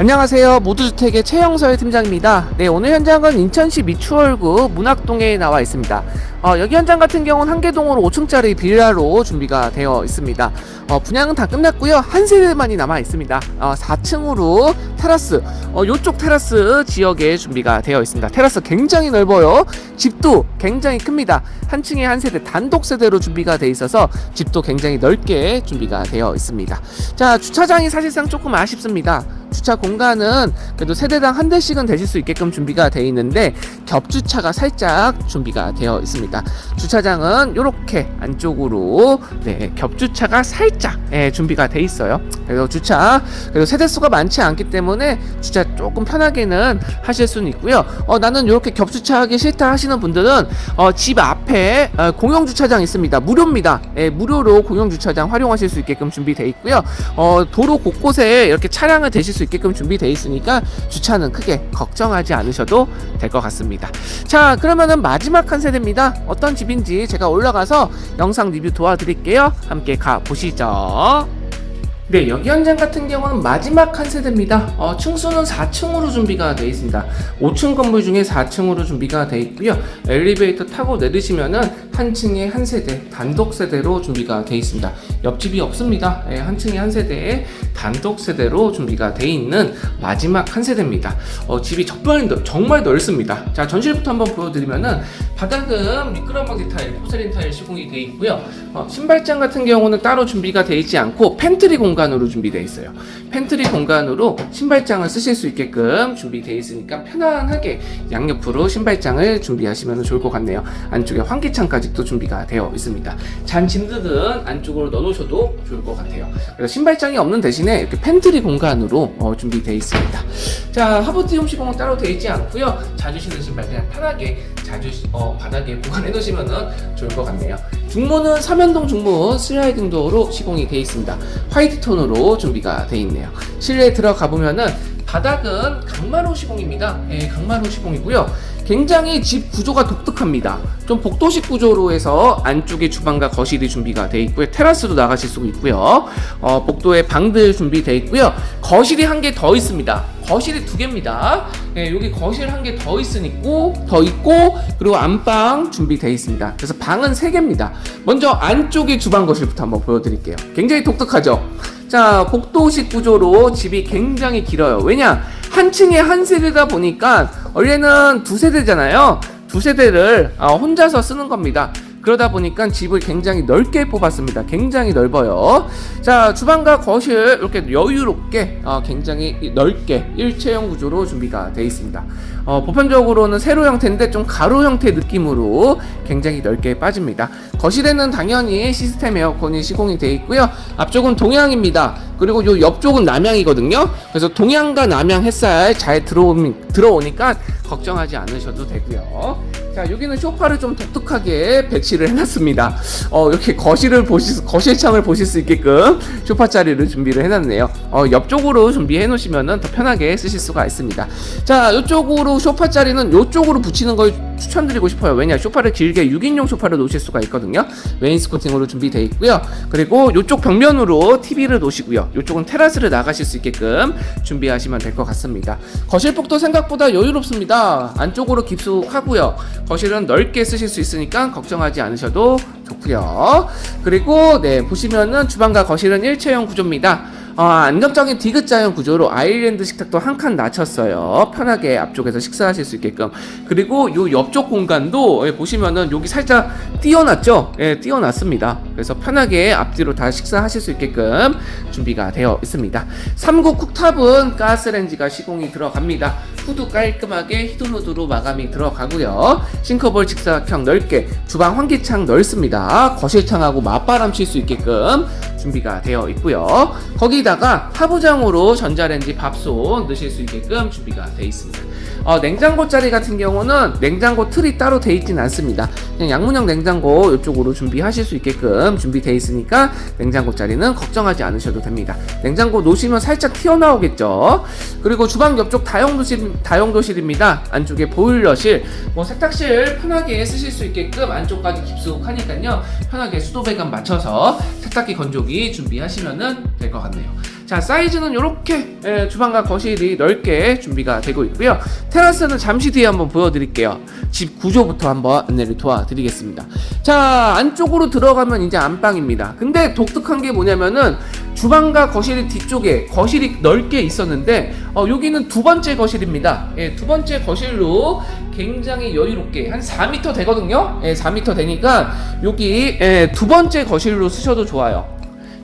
안녕하세요. 모두주택의 최영서의 팀장입니다. 네, 오늘 현장은 인천시 미추홀구 문학동에 나와 있습니다. 어, 여기 현장 같은 경우는 한개동으로 5층짜리 빌라로 준비가 되어 있습니다. 어, 분양은 다 끝났고요. 한 세대만이 남아 있습니다. 어, 4층으로 테라스, 어, 요쪽 테라스 지역에 준비가 되어 있습니다. 테라스 굉장히 넓어요. 집도 굉장히 큽니다. 한 층에 한 세대 단독 세대로 준비가 돼 있어서 집도 굉장히 넓게 준비가 되어 있습니다. 자, 주차장이 사실상 조금 아쉽습니다. 주차 공간은 그래도 세대당 한 대씩은 되실 수 있게끔 준비가 되어 있는데 겹주차가 살짝 준비가 되어 있습니다. 주차장은 이렇게 안쪽으로 네, 겹주차가 살짝 예, 준비가 돼 있어요. 그래서 주차 그래도 세대 수가 많지 않기 때문에 주차 조금 편하게는 하실 수는 있고요. 어, 나는 이렇게 겹주차하기 싫다 하시는 분들은 어, 집 앞에 어, 공영 주차장 있습니다. 무료입니다. 예, 무료로 공영 주차장 활용하실 수 있게끔 준비되어 있고요. 어, 도로 곳곳에 이렇게 차량을 대실 수 있게 끔 준비되어 있으니까 주차는 크게 걱정하지 않으셔도 될 것 같습니다. 자, 그러면은 마지막 한 세대입니다. 어떤 집인지 제가 올라가서 영상 리뷰 도와드릴게요. 함께 가 보시죠. 네, 여기 현장 같은 경우는 마지막 한 세대입니다. 어, 층수는 4층으로 준비가 되어 있습니다. 5층 건물 중에 4층으로 준비가 되어 있고요. 엘리베이터 타고 내리시면은 한 층에 한 세대, 단독 세대로 준비가 되어 있습니다. 옆집이 없습니다. 예, 한 층에 한 세대에 단독 세대로 준비가 되어 있는 마지막 한 세대입니다. 어, 집이 정말, 넓- 정말 넓습니다. 자, 전실부터 한번 보여드리면은 바닥은 미끄럼 방지 타일, 포세린 타일 시공이 되어 있고요. 어, 신발장 같은 경우는 따로 준비가 되어 있지 않고 팬트리 공간 으로 준비되어 있어요. 팬트리 공간으로 신발장을 쓰실 수 있게끔 준비되어 있으니까 편안하게 양옆으로 신발장을 준비하시면 좋을 것 같네요. 안쪽에 환기창까지 또 준비가 되어 있습니다. 잔 짐들은 안쪽으로 넣어놓으셔도 좋을 것 같아요. 그래서 신발장이 없는 대신에 이렇게 팬트리 공간으로 어, 준비되어 있습니다. 자, 하부티움 시공은 따로 되어 있지 않고요. 자주 신는 신발 그냥 편하게 자주 어, 바닥에 보관해 놓으시면 좋을 것 같네요. 중문은 삼연동 중문 슬라이딩 도어로 시공이 되어 있습니다. 화이트 톤으로 준비가 되어 있네요. 실내에 들어가 보면은 바닥은 강마루 시공입니다. 예, 강마루 시공이고요. 굉장히 집 구조가 독특합니다. 좀 복도식 구조로 해서 안쪽에 주방과 거실이 준비가 되어 있고요. 테라스도 나가실 수 있고요. 어, 복도에 방들 준비되어 있고요. 거실이 한 개 더 있습니다. 거실이 두 개입니다. 예, 여기 거실 한 개 더 있으니까 더 있고 그리고 안방 준비되어 있습니다. 그래서 방은 세 개입니다. 먼저 안쪽에 주방 거실부터 한번 보여드릴게요. 굉장히 독특하죠. 자, 복도식 구조로 집이 굉장히 길어요. 왜냐? 한 층에 한 세대다 보니까 원래는 두 세대잖아요. 두 세대를 어, 혼자서 쓰는 겁니다. 그러다 보니까 집을 굉장히 넓게 뽑았습니다. 굉장히 넓어요. 자, 주방과 거실 이렇게 여유롭게 어, 굉장히 넓게 일체형 구조로 준비가 되어 있습니다. 어, 보편적으로는 세로 형태인데 좀 가로 형태 느낌으로 굉장히 넓게 빠집니다. 거실에는 당연히 시스템 에어컨이 시공이 되어 있고요. 앞쪽은 동향입니다. 그리고 요 옆쪽은 남향이거든요. 그래서 동향과 남향 햇살 잘 들어오니, 들어오니까 걱정하지 않으셔도 되고요. 자, 여기는 소파를 좀 독특하게 배치를 해놨습니다. 어, 이렇게 거실을 보실, 거실 창을 보실 수 있게끔 소파 자리를 준비를 해놨네요. 어, 옆쪽으로 준비해 놓으시면 더 편하게 쓰실 수가 있습니다. 자, 이쪽으로 소파 자리는 이쪽으로 붙이는 걸 추천드리고 싶어요. 왜냐, 소파를 길게 6인용 소파를 놓으실 수가 있거든요. 웨인스코팅으로 준비되어 있고요. 그리고 이쪽 벽면으로 TV를 놓으시고요. 이쪽은 테라스를 나가실 수 있게끔 준비하시면 될 것 같습니다. 거실 폭도 생각보다 여유롭습니다. 안쪽으로 깊숙하고요. 거실은 넓게 쓰실 수 있으니까 걱정하지 않으셔도 좋고요. 그리고 네 보시면은 주방과 거실은 일체형 구조입니다. 어, 안정적인 디귿자형 구조로 아일랜드 식탁도 한 칸 낮췄어요. 편하게 앞쪽에서 식사하실 수 있게끔. 그리고 요 옆쪽 공간도 예, 보시면은 여기 살짝 띄어놨죠? 예, 띄어놨습니다. 그래서 편하게 앞뒤로 다 식사하실 수 있게끔 준비가 되어 있습니다. 3구 쿡탑은 가스렌지가 시공이 들어갑니다. 후드 깔끔하게 히든후드로 마감이 들어가고요. 싱크볼 직사각형 넓게 주방 환기창 넓습니다. 거실창하고 맞바람 칠 수 있게끔 준비가 되어 있고요. 거기다가 하부장으로 전자레인지 밥솥 넣으실 수 있게끔 준비가 되어 있습니다. 어, 냉장고 자리 같은 경우는 냉장고 틀이 따로 되어 있진 않습니다. 그냥 양문형 냉장고 이쪽으로 준비하실 수 있게끔 준비되어 있으니까 냉장고 자리는 걱정하지 않으셔도 됩니다. 냉장고 놓으시면 살짝 튀어나오겠죠. 그리고 주방 옆쪽 다용도실 다용도실입니다. 안쪽에 보일러실, 뭐 세탁실 편하게 쓰실 수 있게끔 안쪽까지 깊숙하니까요. 편하게 수도 배관 맞춰서 세탁기 건조기 준비하시면 될것 같네요. 자 사이즈는 이렇게 예, 주방과 거실이 넓게 준비가 되고 있고요. 테라스는 잠시 뒤에 한번 보여드릴게요. 집 구조부터 한번 안내를 도와드리겠습니다. 자 안쪽으로 들어가면 이제 안방입니다. 근데 독특한 게 뭐냐면은 주방과 거실 뒤쪽에 거실이 넓게 있었는데 어, 여기는 두 번째 거실입니다. 예, 두 번째 거실로 굉장히 여유롭게 한 4m 되거든요. 예, 4m 되니까 여기 예, 두 번째 거실로 쓰셔도 좋아요.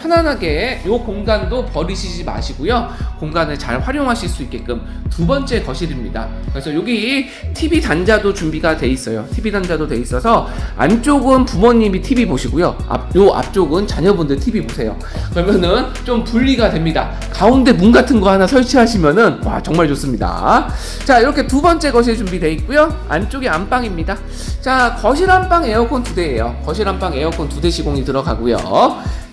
편안하게 이 공간도 버리시지 마시고요. 공간을 잘 활용하실 수 있게끔 두 번째 거실입니다. 그래서 여기 TV 단자도 준비가 돼 있어요. TV 단자도 돼 있어서 안쪽은 부모님이 TV 보시고요. 앞, 요 앞쪽은 자녀분들 TV 보세요. 그러면은 좀 분리가 됩니다. 가운데 문 같은 거 하나 설치하시면은 와 정말 좋습니다. 자 이렇게 두 번째 거실 준비돼 있고요. 안쪽이 안방입니다. 자 거실 안방 에어컨 두 대예요. 거실 안방 에어컨 두 대 시공이 들어가고요.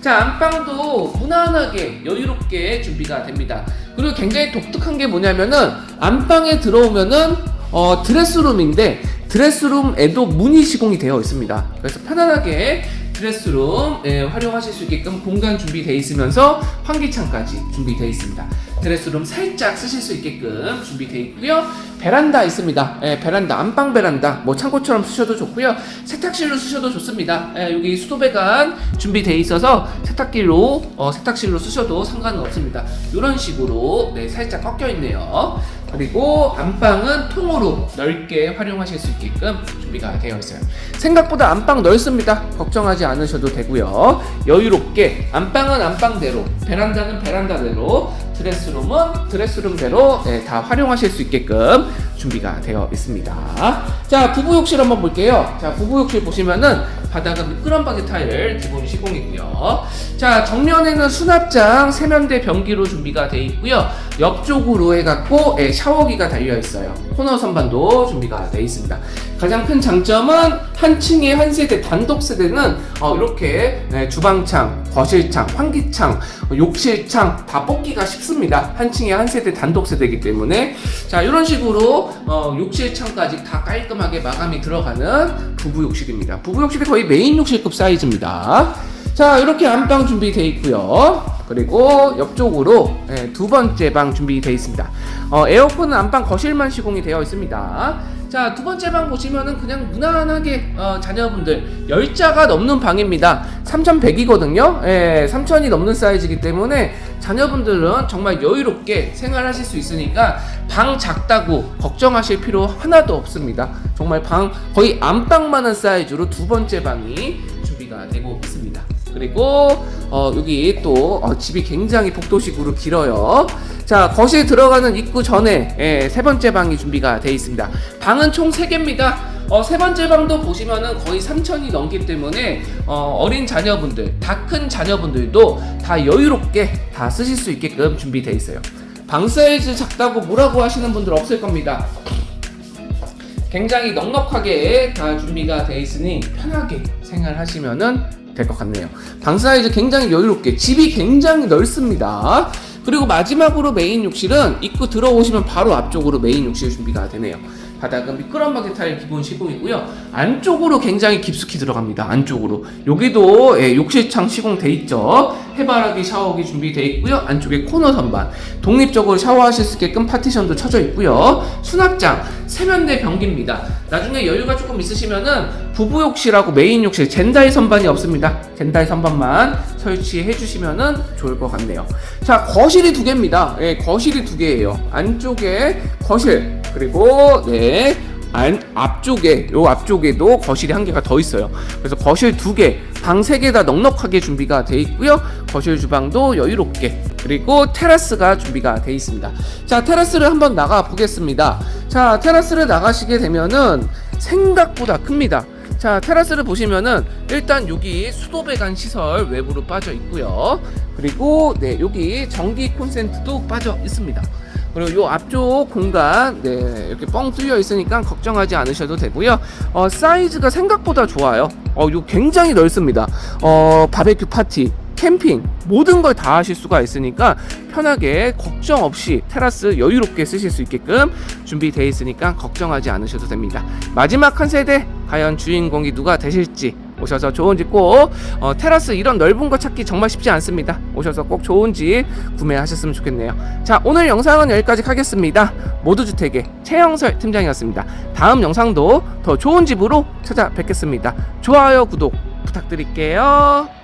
자 안방도 무난하게 여유롭게 준비가 됩니다. 그리고 굉장히 독특한 게 뭐냐면은 안방에 들어오면은 어, 드레스룸인데 드레스룸에도 문이 시공이 되어 있습니다. 그래서 편안하게 드레스룸 예, 활용하실 수 있게끔 공간 준비되어 있으면서 환기창까지 준비되어 있습니다. 드레스룸 살짝 쓰실 수 있게끔 준비되어 있고요. 베란다 있습니다. 예, 베란다 안방 베란다 뭐 창고처럼 쓰셔도 좋고요. 세탁실로 쓰셔도 좋습니다. 예, 여기 수도배관 준비되어 있어서 세탁기로 어, 세탁실로 쓰셔도 상관은 없습니다. 이런 식으로 네, 살짝 꺾여 있네요. 그리고 안방은 통으로 넓게 활용하실 수 있게끔 준비가 되어 있어요. 생각보다 안방 넓습니다. 걱정하지 않으셔도 되고요. 여유롭게 안방은 안방대로, 베란다는 베란다대로, 드레스룸은 드레스룸대로 네, 다 활용하실 수 있게끔 준비가 되어 있습니다. 자, 부부 욕실 한번 볼게요. 자, 부부 욕실 보시면은 바닥은 미끄럼 바게 타일 기본 시공이고요. 자, 정면에는 수납장 세면대 변기로 준비가 되어 있고요. 옆쪽으로 해갖고 예, 샤워기가 달려 있어요. 코너 선반도 준비가 되어 있습니다. 가장 큰 장점은 한 층에 한 세대 단독 세대는 어, 이렇게 예, 주방창, 거실창, 환기창, 어, 욕실창 다 뽑기가 쉽습니다. 한 층에 한 세대 단독 세대이기 때문에 자 이런 식으로 어, 욕실창까지 다 깔끔 하게 마감이 들어가는 부부 욕실입니다. 부부 욕실이 거의 메인 욕실급 사이즈입니다. 자 이렇게 안방 준비되어 있고요. 그리고 옆쪽으로 예, 두 번째 방 준비되어 있습니다. 어, 에어컨은 안방 거실만 시공이 되어 있습니다. 자, 두 번째 방 보시면은 그냥 무난하게 어, 자녀분들 열자가 넘는 방입니다. 3,100이거든요. 예, 3,000이 넘는 사이즈이기 때문에 자녀분들은 정말 여유롭게 생활하실 수 있으니까 방 작다고 걱정하실 필요 하나도 없습니다. 정말 방 거의 안방만한 사이즈로 두 번째 방이 준비가 되고 있습니다. 그리고 어, 여기 또 어, 집이 굉장히 복도식으로 길어요. 자 거실 들어가는 입구 전에 예, 세 번째 방이 준비가 되어 있습니다. 방은 총 3개입니다. 어, 세 번째 방도 보시면은 거의 3천이 넘기 때문에 어, 어린 자녀분들, 다 큰 자녀분들도 다 여유롭게 다 쓰실 수 있게끔 준비되어 있어요. 방 사이즈 작다고 뭐라고 하시는 분들 없을 겁니다. 굉장히 넉넉하게 다 준비가 되어 있으니 편하게 생활하시면은 될 것 같네요. 방 사이즈 굉장히 여유롭게 집이 굉장히 넓습니다. 그리고 마지막으로 메인 욕실은 입구 들어오시면 바로 앞쪽으로 메인 욕실 준비가 되네요. 바닥은 미끄럼 바게 타일 기본 시공이고요. 안쪽으로 굉장히 깊숙이 들어갑니다. 안쪽으로. 여기도 예, 욕실창 시공돼 있죠. 해바라기 샤워기 준비돼 있고요. 안쪽에 코너 선반. 독립적으로 샤워하실 수 있게끔 파티션도 쳐져 있고요. 수납장, 세면대 변기입니다. 나중에 여유가 조금 있으시면은 부부 욕실하고 메인 욕실 젠다이 선반이 없습니다. 젠다이 선반만 설치해 주시면은 좋을 것 같네요. 자, 거실이 두 개입니다. 예, 거실이 두 개예요. 안쪽에 거실 그리고 네. 안, 앞쪽에 요 앞쪽에도 거실이 한 개가 더 있어요. 그래서 거실 두 개, 방 세 개 다 넉넉하게 준비가 돼 있고요. 거실 주방도 여유롭게 그리고 테라스가 준비가 돼 있습니다. 자, 테라스를 한번 나가 보겠습니다. 자, 테라스를 나가시게 되면은 생각보다 큽니다. 자, 테라스를 보시면은 일단 여기 수도배관 시설 외부로 빠져 있고요. 그리고 네, 여기 전기 콘센트도 빠져 있습니다. 그리고 요 앞쪽 공간 네 이렇게 뻥 뚫려 있으니까 걱정하지 않으셔도 되고요. 어, 사이즈가 생각보다 좋아요. 어, 요 굉장히 넓습니다. 어, 바베큐 파티, 캠핑 모든 걸 다 하실 수가 있으니까 편하게 걱정 없이 테라스 여유롭게 쓰실 수 있게끔 준비되어 있으니까 걱정하지 않으셔도 됩니다. 마지막 한 세대 과연 주인공이 누가 되실지 뭐 오셔서 좋은 집 꼭 어, 테라스 이런 넓은 거 찾기 정말 쉽지 않습니다. 오셔서 꼭 좋은 집 구매하셨으면 좋겠네요. 자 오늘 영상은 여기까지 하겠습니다. 모두주택의 최영설 팀장이었습니다. 다음 영상도 더 좋은 집으로 찾아뵙겠습니다. 좋아요 구독 부탁드릴게요.